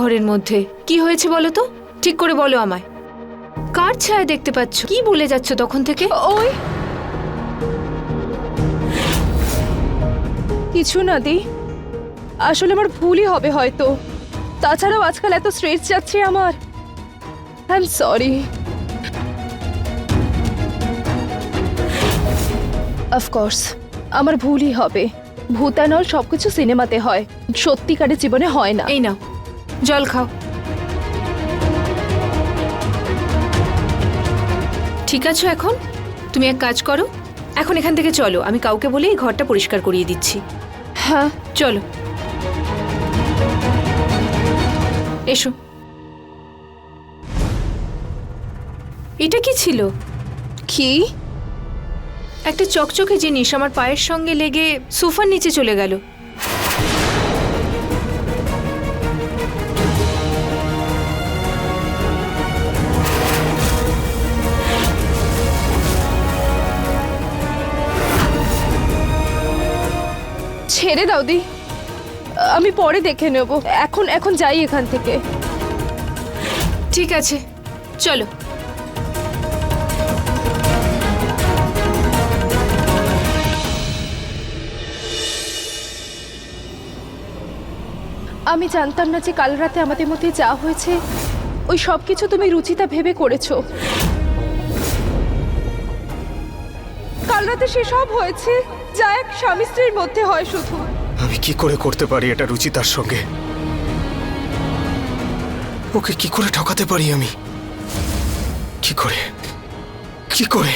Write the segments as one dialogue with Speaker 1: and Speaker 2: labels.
Speaker 1: ঘরের মধ্যে। কি হয়েছে বলো তো? ঠিক করে বলো আমায়। কার ছায়া দেখতে পাচ্ছ? কি বলে যাচ্ছ তখন থেকে?
Speaker 2: ওই। কিছু না দি। আসলে আমার ভুলই হবে হয়তো। তাছাড়াও আজকাল এত স্ট্রেস যাচ্ছে আমার। আই এম সরি অফকোর্স আমার ভুলই হবে। ভূতানল সবকিছু সিনেমাতে হয়। সত্যিকারের জীবনে হয় না।
Speaker 1: এই নাও। জল খাও। ঠিক আছো এখন? তুমি এক কাজ করো এখন এখান থেকে চলো আমি কাউকে বলে এই ঘরটা পরিষ্কার করিয়ে দিচ্ছি।
Speaker 2: হ্যাঁ।
Speaker 1: চলো। এসো। এটা কি ছিল?
Speaker 2: কি?
Speaker 1: একটা চকচকে জিনিস আমার পায়ের সঙ্গে লেগে সোফার নিচে চলে গেল।
Speaker 2: ছেড়ে দাও দি। আমি পরে দেখে নেব। এখন এখন যাই এখান থেকে।
Speaker 1: ঠিক আছে চলো।
Speaker 2: আমি জানতাম না যে কাল রাতে আমাদের মধ্যে যা হয়েছে ওই সব কিছু তুমি রুচিতা ভেবে করেছ। কাল রাতে সেসব হয়েছে? যা এক স্বামী স্ত্রীর মধ্যে হয় শুধু।
Speaker 3: আমি কি করে করতে পারি এটা রুচিতার সঙ্গে? ওকে কি করে ঠকাতে পারি আমি? কি করে? কি করে?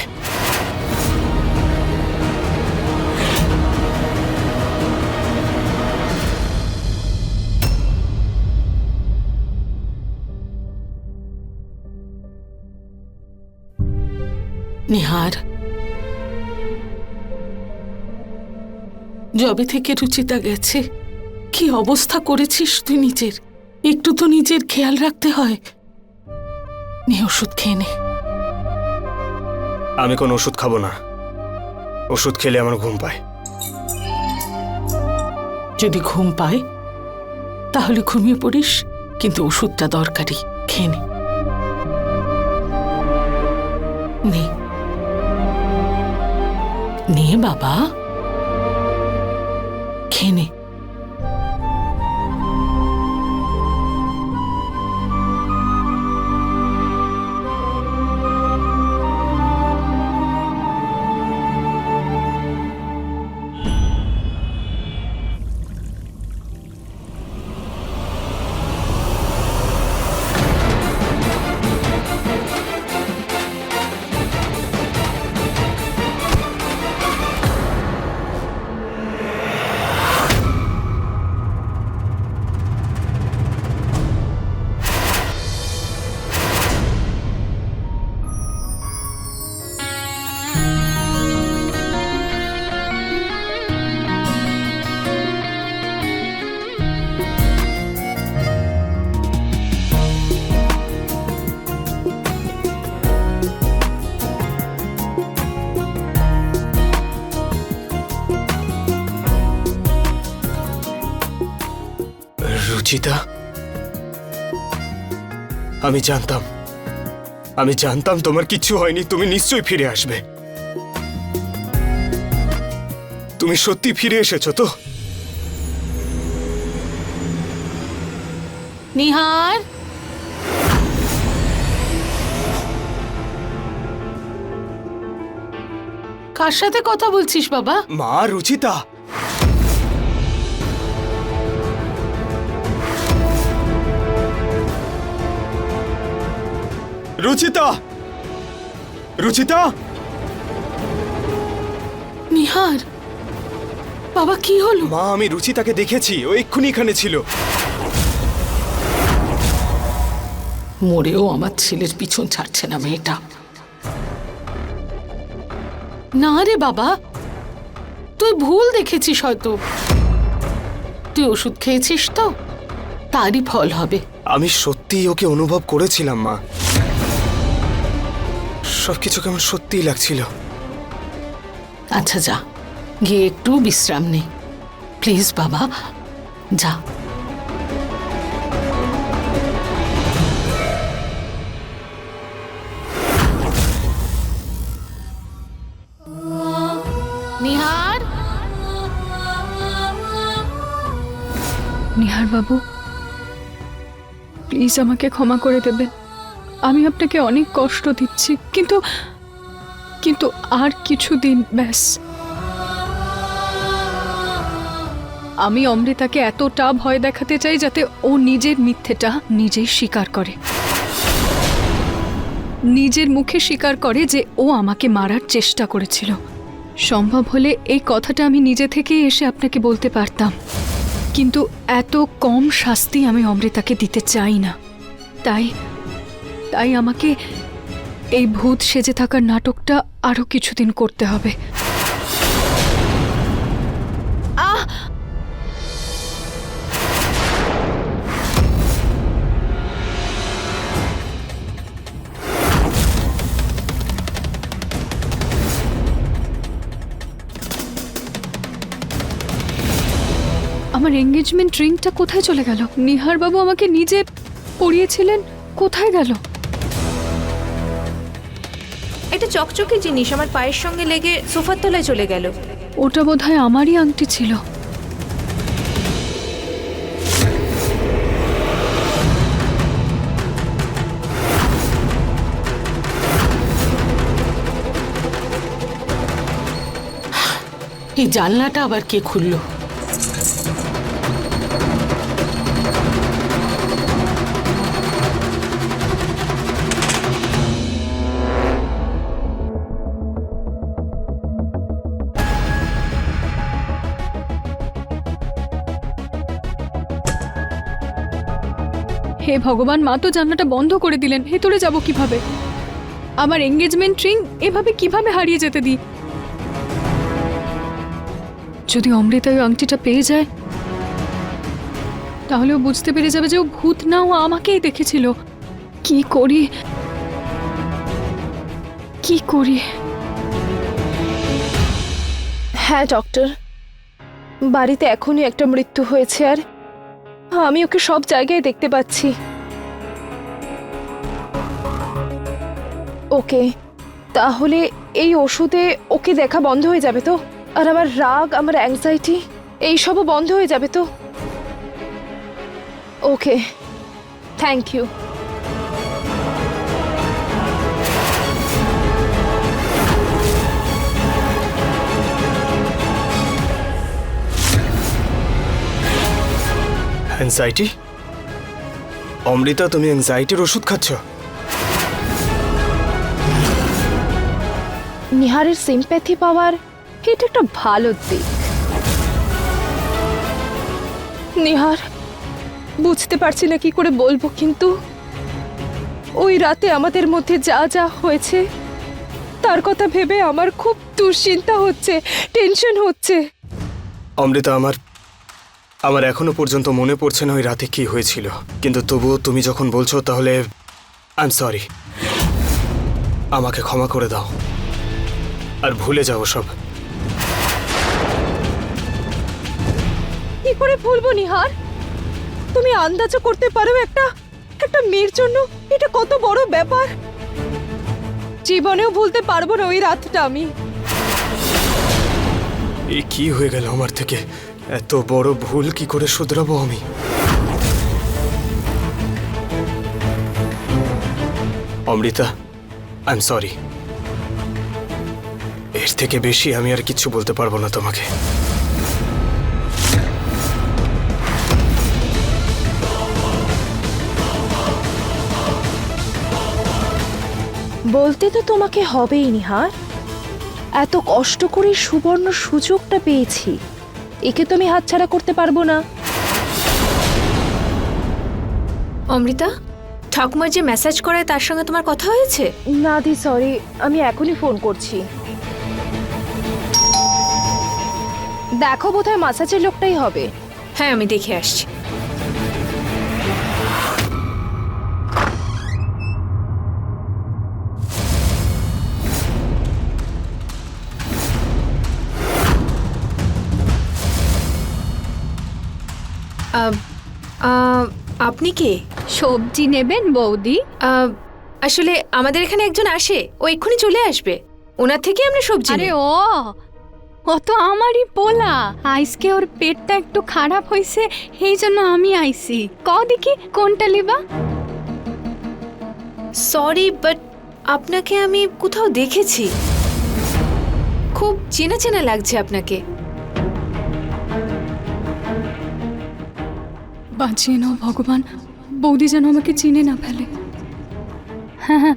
Speaker 4: নিহার জবে থেকে রুচিতা গেছে কি অবস্থা করেছিস তুই নিজের? একটু তো নিজের খেয়াল রাখতে হয়। নে ওষুধ খেয়ে নে।
Speaker 3: আমি কোনো ওষুধ খাব না। ওষুধ খেলে আমার ঘুম পায়।
Speaker 4: যদি ঘুম পায় তাহলে ঘুমিয়ে পড়িস কিন্তু ওষুধটা দরকারি। খেয়ে নে। নে। নে বাবা।
Speaker 3: রুচিতা। আমি জানতাম আমি জানতাম তোমার কিচ্ছু হয়নি তুমি নিশ্চয়ই ফিরে আসবে। তুমি সত্যি ফিরে এসেছ তো?
Speaker 4: নিহার? কার সাথে কথা বলছিস বাবা?
Speaker 3: মা রুচিতা। রুচিতা! রুচিতা!
Speaker 4: নিহার বাবা কি হলো?
Speaker 3: মা আমি রুচিতাকে দেখেছি ও এক্ষুনি এখানে ছিল।
Speaker 4: মরেও আমার ছেলের পিছন ছাড়ছে না মেয়েটা। না রে বাবা তুই ভুল দেখেছিস হয়তো। তুই ওষুধ খেয়েছিস তো তারই ফল হবে।
Speaker 3: আমি সত্যিই ওকে অনুভব করেছিলাম মা। সবকিছু কেমন সত্যিই লাগছিল।
Speaker 4: আচ্ছা যা। গিয়ে একটু বিশ্রাম নে। প্লিজ বাবা। যা।
Speaker 5: নিহার? নিহার বাবু প্লিজ আমাকে ক্ষমা করে দেবেন। আমি আপনাকে অনেক কষ্ট দিচ্ছি, কিন্তু কিন্তু আর কিছুদিন, ব্যাস। আমি অমৃতাকে এতটা ভয় দেখাতে চাই যাতে ও নিজের মিথ্যেটা নিজেই স্বীকার করে। নিজের মুখে স্বীকার করে যে ও আমাকে মারার চেষ্টা করেছিল। সম্ভব হলে এই কথাটা আমি নিজে থেকেই এসে আপনাকে বলতে পারতাম। কিন্তু এত কম শাস্তি আমি অমৃতাকে দিতে চাই না। তাই তাই আমাকে এই ভূত সেজে থাকার নাটকটা আরও কিছুদিন করতে হবে। আমার এঙ্গেজমেন্ট রিংটা কোথায় চলে গেল? নিহার বাবু আমাকে নিজে পড়িয়েছিলেন, কোথায় গেল?
Speaker 1: চকচকে জিনিস আমার পায়ের সঙ্গে লেগে সোফার তলায় চলে গেল।
Speaker 5: ওটা বোধহয় আমারই আংটি ছিল।
Speaker 4: এই জানলাটা আবার কে খুললো?
Speaker 5: হে ভগবান, মা তো জানলাটা বন্ধ করে দিলেন। ভেতরে যাব কীভাবে? আমার এঙ্গেজমেন্ট রিং এভাবে কীভাবে হারিয়ে যেতে দিই? যদি অমৃতা ওই আংটিটা পেয়ে যায়, তাহলে ও বুঝতে পেরে যাবে যে ও ভূত না, ও আমাকেই দেখেছিল। কি করি? কি করি?
Speaker 2: হ্যাঁ ডক্টর বাড়িতে এখনই একটা মৃত্যু হয়েছে, আর আমি ওকে সব জায়গায় দেখতে পাচ্ছি। ওকে, তাহলে এই ওষুধে ওকে দেখা বন্ধ হয়ে যাবে তো? আর আমার রাগ, আমার অ্যাংজাইটি এইসবও বন্ধ হয়ে যাবে তো? Okay thank you
Speaker 3: anxiety Amrita তুমি অ্যাংজাইটির ওষুধ খাচ্ছ?
Speaker 2: নিহারের সিম্প্যাথি পাওয়ার এটা একটা ভালো দিক। নিহার বুঝতে পারছি না কি করে বলব কিন্তু ওই রাতে আমাদের মধ্যে যা যা হয়েছে তার কথা ভেবে আমার খুব দুশ্চিন্তা হচ্ছে টেনশন হচ্ছে।
Speaker 3: অমৃতা আমার আমার এখনও পর্যন্ত মনে পড়ছে না ওই রাতে কি হয়েছিল। কিন্তু তবুও তুমি যখন বলছো তাহলে আই এম সরি আমাকে ক্ষমা করে দাও। আর ভুলে যাও সব
Speaker 2: কি করে ভুলবো নিহার? তুমি আন্দাজও করতে পারো একটা একটা মেয়ের জন্য? এটা কত বড় ব্যাপার। জীবনেও ভুলতে পারব না ওই রাতটা আমি।
Speaker 3: এই কি হয়ে গেল আমার থেকে? এত বড় ভুল কি করে শুধরাবো আমি? অমৃতা আই এম সরি এর থেকে বেশি আমি আর কিচ্ছু বলতে পারব না তোমাকে।
Speaker 2: বলতে তো তোমাকে হবেই, নিহার। এত কষ্ট করে সুবর্ণ সুযোগটা পেয়েছি। একে তো আমি হাতছাড়া করতে পারব না।
Speaker 1: অমৃতা ঠাকুমার যে মেসেজ করায় তার সঙ্গে তোমার কথা হয়েছে?
Speaker 2: না দি সরি আমি এখনই ফোন করছি। দেখো বোধহয় মাসাজের লোকটাই হবে।
Speaker 1: হ্যাঁ আমি দেখে আসছি। আপনি কে?
Speaker 5: সবজি নেবেন বৌদি।
Speaker 1: আসলে আমাদের এখানে একজন আসে ও এক্ষুনি চলে আসবে। ওনার থেকে আমরা সবজি
Speaker 5: আরে ও ও তো আমারই পোলা। আজকে ওর পেটটা একটু খারাপ হয়েছে এই জন্য আমি আইছি ক দেখি কোনটা লিবা?
Speaker 1: সরি বাট আপনাকে আমি কোথাও দেখেছি। খুব চেনা চেনা লাগছে আপনাকে।
Speaker 5: বাঁচিয়ে নাও ভগবান। বৌদি যেন আমাকে চিনে না ফেলে। হ্যাঁ হ্যাঁ,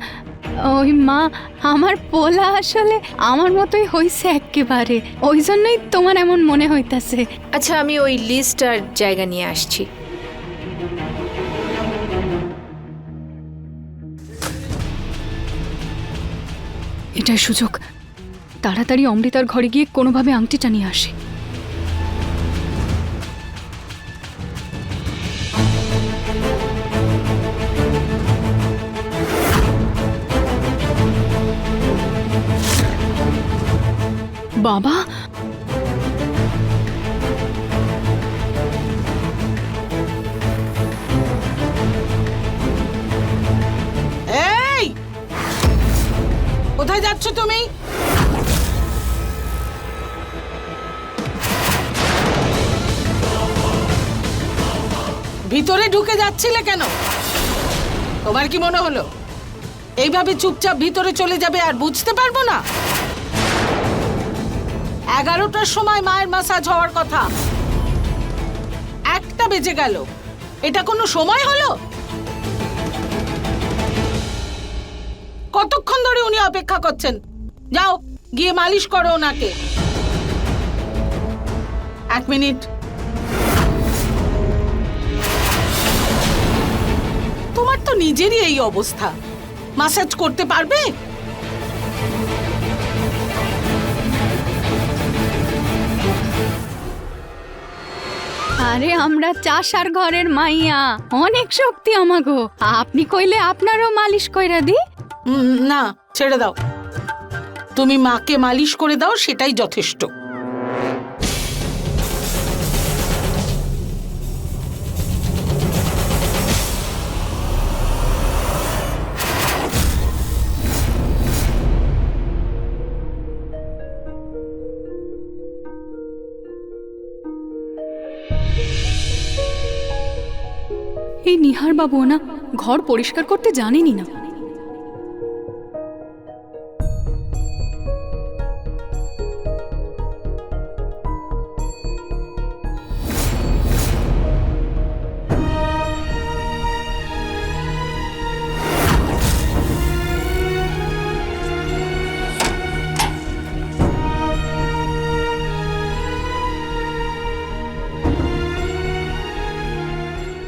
Speaker 5: ওই মা আমার পোলা আসলে আমার মতোই হইছে একেবারে ওই জন্যই তোমার এমন মনে হইতাছে।
Speaker 1: আচ্ছা আমি ওই লিস্ট আর জায়গা নিয়ে আসছি।
Speaker 5: এটা সুযোগ। তাড়াতাড়ি অমৃতার ঘরে গিয়ে কোনোভাবে আংটিটা নিয়ে আসে। বাবা।
Speaker 4: এই! কোথায় যাচ্ছ তুমি? ভিতরে ঢুকে যাচ্ছিলে কেন? তোমার কি মনে হলো? এইভাবে চুপচাপ ভিতরে চলে যাবে আর বুঝতে পারব না? এগারোটার সময় মায়ের মাসাজ হওয়ার কথা। একটা বেজে গেল। এটা কোনো সময় হলো? কতক্ষণ ধরে উনি অপেক্ষা করছেন? যাও, গিয়ে মালিশ করো ওনাকে। এক মিনিট। তোমার তো নিজেরই এই অবস্থা। মাসাজ করতে পারবে?
Speaker 5: আরে, আমরা চাষার ঘরের মাইয়া। অনেক শক্তি আমাগো। আপনি কইলে আপনারও মালিশ কইরা দি।
Speaker 4: না, ছেড়ে দাও। তুমি মাকে মালিশ করে দাও, সেটাই যথেষ্ট।
Speaker 5: এই ওনা ঘর পরিষ্কার করতে জানেনই না।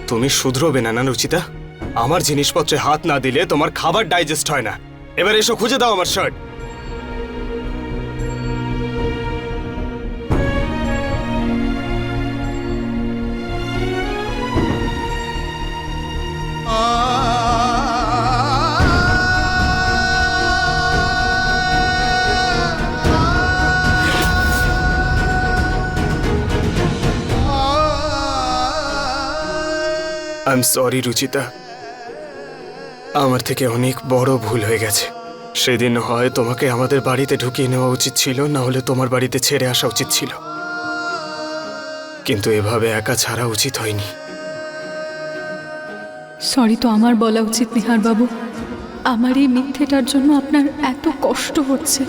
Speaker 3: তুমি শুধরোবে না না রুচিতা আমার জিনিসপত্রে হাত না দিলে তোমার খাবার ডাইজেস্ট হয় না। এবার এসো, খুঁজে দাও আমার shirt. I am sorry Ruchita. আমার থেকে অনেক বড় ভুল হয়ে গেছে। সেদিন হয় তোমাকে আমাদের বাড়িতে ঢুকিয়ে নেওয়া উচিত ছিল, না হলে তোমার বাড়িতে ছেড়ে আসা উচিত ছিল। কিন্তু এভাবে একা ছাড়া উচিত হয়নি।
Speaker 5: সরি তো আমার বলা উচিত নিহার বাবু আমার এই মিথ্যেটার জন্য আপনার এত কষ্ট হচ্ছে।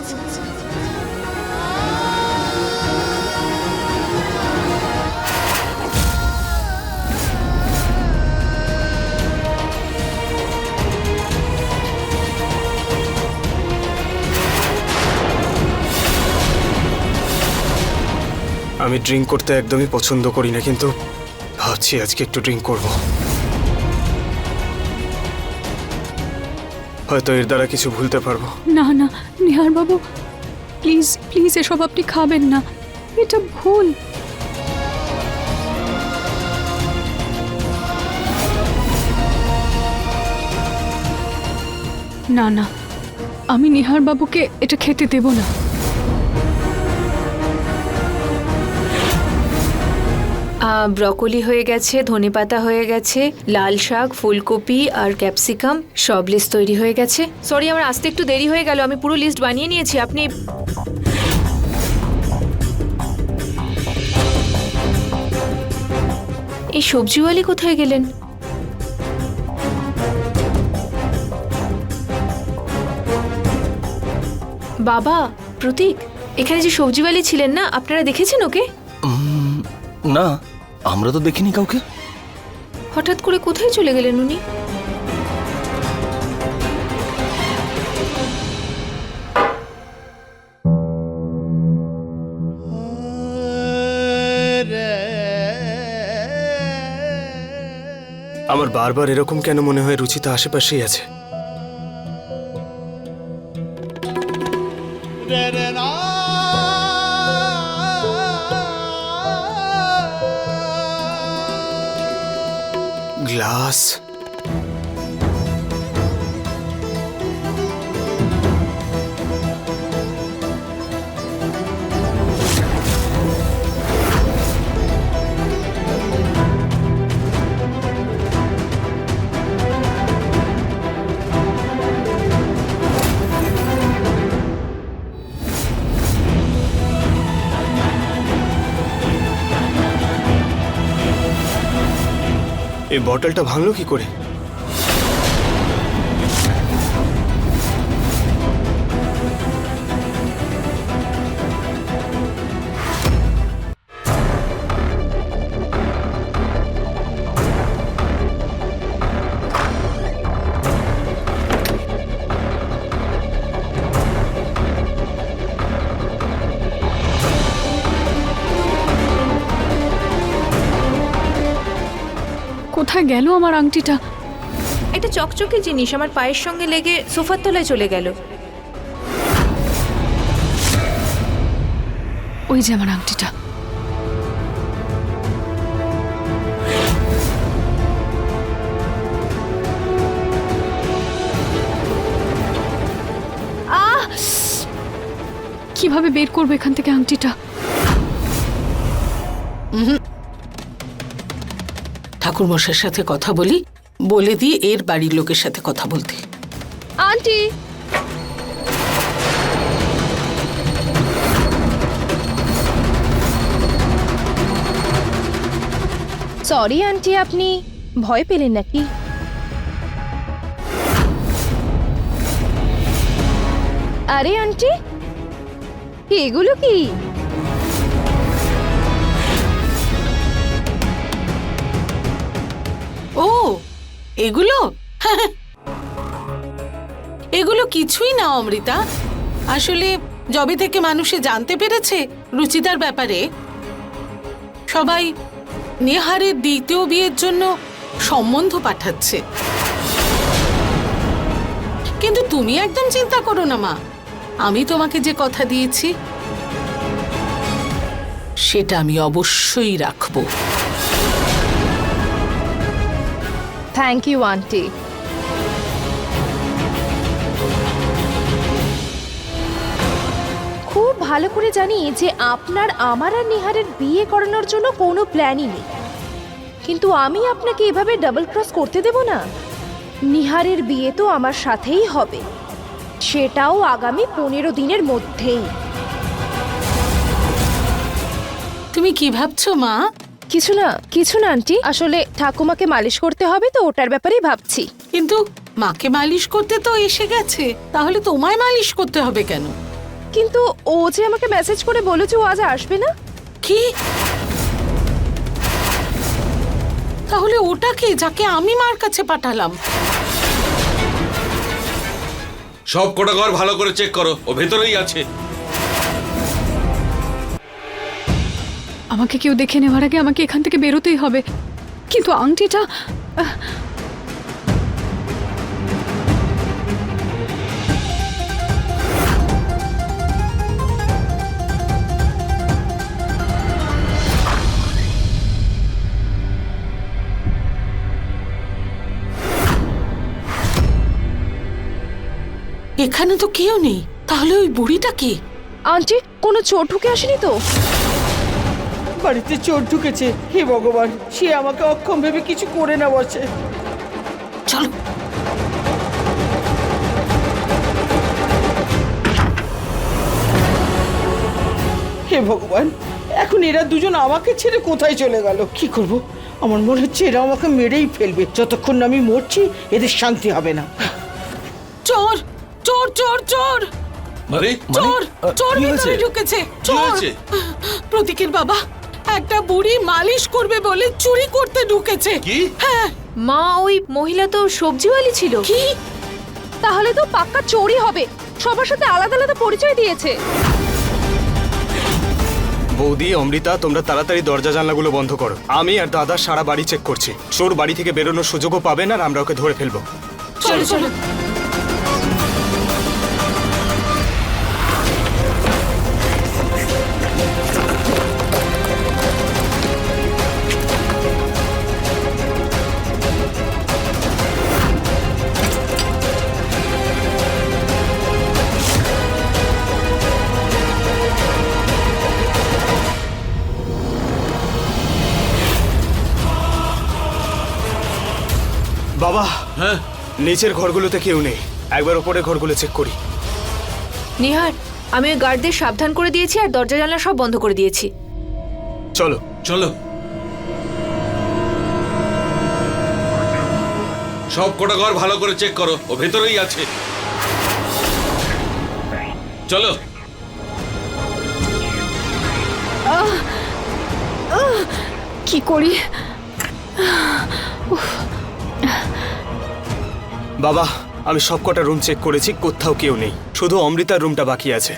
Speaker 3: আমি ড্রিঙ্ক করতে একদমই পছন্দ করি না, কিন্তু ভাবছি আজকে একটু ড্রিঙ্ক করব। হয়তো এর দ্বারা কিছু ভুলতে পারব।
Speaker 5: না না নিহার বাবু প্লিজ প্লিজ এসব আপনি খাবেন না। এটা ভুল। না না, আমি নিহার বাবুকে এটা খেতে দেব না।
Speaker 1: ব্রকলি হয়ে গেছে ধনে পাতা হয়ে গেছে, লাল শাক, ফুলকপি আর ক্যাপসিকাম, সব লিস্ট তৈরি হয়ে গেছে। সরি আমার আসতে একটু দেরি হয়ে গেল, আমি পুরো লিস্ট বানিয়ে নিয়েছি, আপনি এই সবজিওয়ালি কোথায় গেলেন? বাবা, প্রতীক, এখানে যে সবজিওয়ালি ছিলেন না, আপনারা দেখেছেন ওকে?
Speaker 6: না। আমরা তো দেখিনি কাউকে।
Speaker 1: হঠাৎ করে কোথায় চলে গেলেন উনি?
Speaker 3: আমার বারবার এরকম কেন মনে হয় রুচিতা আশেপাশেই আছে? glass. এই বটলটা ভাঙলো কি করে?
Speaker 5: কোথায় গেল আমার আংটিটা।
Speaker 1: একটা চকচকে জিনিস আমার পায়ের সঙ্গে লেগে সোফার তলায় চলে গেল।
Speaker 5: ওই যে আমার আংটিটা। আহ! কীভাবে বের করব এখান থেকে আংটিটা?
Speaker 4: ঠাকুরমশাইয়ের সাথে কথা বলি, বলে দিয়ে এর বাড়ির লোকের সাথে কথা বলতে।
Speaker 2: আন্টি! সরি আন্টি, আপনি ভয় পেলেন নাকি? আরে, আন্টি! এগুলো কি?
Speaker 4: ও, এগুলো? এগুলো কিছুই না, অমৃতা। আসলে যবে থেকে মানুষে জানতে পেরেছে রুচিতার ব্যাপারে, সবাই নেহারের দ্বিতীয় বিয়ের জন্য সম্বন্ধ পাঠাচ্ছে। কিন্তু তুমি একদম চিন্তা করো না, মা। আমি তোমাকে যে কথা দিয়েছি, সেটা আমি অবশ্যই রাখব।
Speaker 2: থ্যাংক ইউ আন্টি খুব ভালো করে জানি যে আপনার, আমার আর নিহারের বিয়ে করানোর জন্য কোনো প্ল্যানই নেই। কিন্তু আমি আপনাকে এভাবে ডাবল ক্রস করতে দেব না। নিহারের বিয়ে তো আমার সাথেই হবে। সেটাও আগামী পনেরো দিনের মধ্যেই।
Speaker 4: তুমি কি ভাবছ, মা?
Speaker 2: কিছু না কিছু না আন্টি। আসলে ঠাকুমাকে মালিশ করতে হবে তো ওটার ব্যাপারেই ভাবছি।
Speaker 4: কিন্তু মাকে মালিশ করতে তো এসে গেছে তাহলে তোমায় মালিশ করতে হবে কেন?
Speaker 2: কিন্তু ও যে আমাকে মেসেজ করে বলেছে যে ও আজ আসবে না।
Speaker 4: কি? তাহলে ওটা কে যাকে আমি মার কাছে পাঠালাম?
Speaker 7: সব কটা ঘর ভালো করে চেক করো ও ভেতরেই আছে।
Speaker 5: আমাকে কেউ দেখে নেওয়ার আগে আমাকে এখান থেকে বেরোতেই হবে। কিন্তু আংটিটা
Speaker 4: এখানে তো কেউ নেই। তাহলে ওই বুড়িটা কে?
Speaker 2: আন্টি কোনো চোট ঢুকে আসেনি তো?
Speaker 8: বাড়িতে চোর ঢুকেছে। হে ভগবান সে আমাকে অক্ষম ভেবে কিছু করে না বসে।
Speaker 4: চলো।
Speaker 8: হে ভগবান এখন এরা দুজন আমাকে ছেড়ে কোথায় চলে গেল? কি করব? আমার মনে হচ্ছে এরা আমাকে মেরেই ফেলবে। যতক্ষণ না আমি মরছি এদের শান্তি হবে না।
Speaker 4: চোর! চোর চোর চোর! চোর!
Speaker 6: আহ,
Speaker 4: চোর ভিতরে ঢুকেছে। চোর! প্রতীকের বাবা একটা বুড়ি মালিশ করবে বলে চুরি করতে ঢুকেছে।
Speaker 7: কি?
Speaker 4: হ্যাঁ।
Speaker 1: মা ওই মহিলা তো সবজিওয়ালি ছিল।
Speaker 4: কি?
Speaker 2: তাহলে তো পাক্কা চোরই হবে। সবার সাথে আলাদা আলাদা পরিচয় দিয়েছে।
Speaker 3: বৌদি অমৃতা তোমরা তাড়াতাড়ি দরজা জানলাগুলো বন্ধ করো। আমি আর দাদা সারা বাড়ি চেক করছি। চোর বাড়ি থেকে বেরোনোর সুযোগও পাবেন আর আমরা ওকে ধরে ফেলব।
Speaker 4: চলো চলো।
Speaker 3: নিচের ঘরগুলোতে কেউ নেই। একবার ওপরে ঘরগুলো চেক করি।
Speaker 1: নিহার আমি ওই গার্ডদের সাবধান করে দিয়েছি আর দরজা জানলা সব বন্ধ করে দিয়েছি।
Speaker 3: চলো।
Speaker 7: চলো। সব কটা ঘর ভালো করে চেক করো। ও ভেতরেই আছে। চলো।
Speaker 5: কি করি?
Speaker 3: বাবা আমি সব কটা রুম চেক করেছি কোথাও কেউ নেই। শুধু অমৃতার রুমটা বাকি আছে।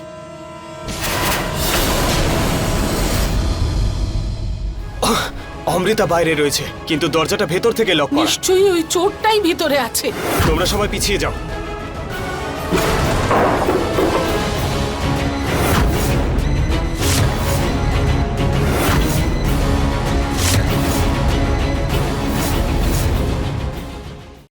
Speaker 3: অমৃতা বাইরে রয়েছে কিন্তু দরজাটা ভেতর থেকে লক
Speaker 4: নিশ্চয়ই ওই চোরটাই ভিতরে আছে।
Speaker 3: তোমরা সবাই পিছিয়ে যাও।